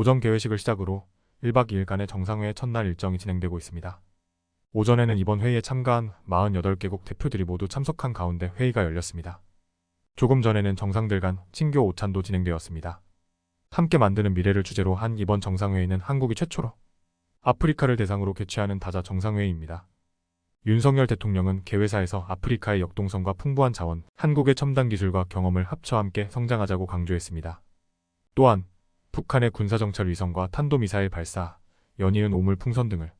오전 개회식을 시작으로 1박 2일간의 정상회의 첫날 일정이 진행되고 있습니다. 오전에는 이번 회의에 참가한 48개국 대표들이 모두 참석한 가운데 회의가 열렸습니다. 조금 전에는 정상들 간 친교 오찬도 진행되었습니다. 함께 만드는 미래를 주제로 한 이번 정상회의는 한국이 최초로 아프리카를 대상으로 개최하는 다자 정상회의입니다. 윤석열 대통령은 개회사에서 아프리카의 역동성과 풍부한 자원, 한국의 첨단 기술과 경험을 합쳐 함께 성장하자고 강조했습니다. 또한 북한의 군사정찰 위성과 탄도미사일 발사, 연이은 오물 풍선 등을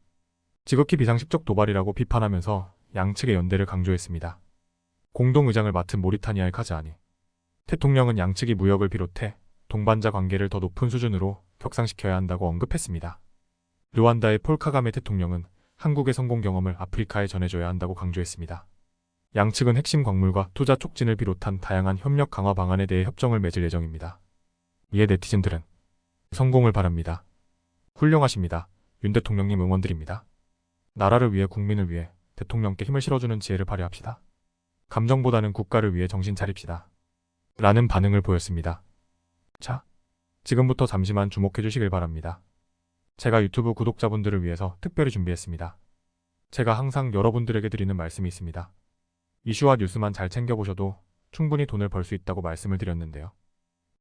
지극히 비상식적 도발이라고 비판하면서 양측의 연대를 강조했습니다. 공동의장을 맡은 모리타니아의 카자니 대통령은 양측이 무역을 비롯해 동반자 관계를 더 높은 수준으로 격상시켜야 한다고 언급했습니다. 르완다의 폴 카가메 대통령은 한국의 성공 경험을 아프리카에 전해줘야 한다고 강조했습니다. 양측은 핵심 광물과 투자 촉진을 비롯한 다양한 협력 강화 방안에 대해 협정을 맺을 예정입니다. 이에 네티즌들은 성공을 바랍니다. 훌륭하십니다. 윤 대통령님 응원드립니다. 나라를 위해 국민을 위해 대통령께 힘을 실어주는 지혜를 발휘합시다. 감정보다는 국가를 위해 정신 차립시다. 라는 반응을 보였습니다. 자, 지금부터 잠시만 주목해 주시길 바랍니다. 제가 유튜브 구독자분들을 위해서 특별히 준비했습니다. 제가 항상 여러분들에게 드리는 말씀이 있습니다. 이슈와 뉴스만 잘 챙겨보셔도 충분히 돈을 벌 수 있다고 말씀을 드렸는데요.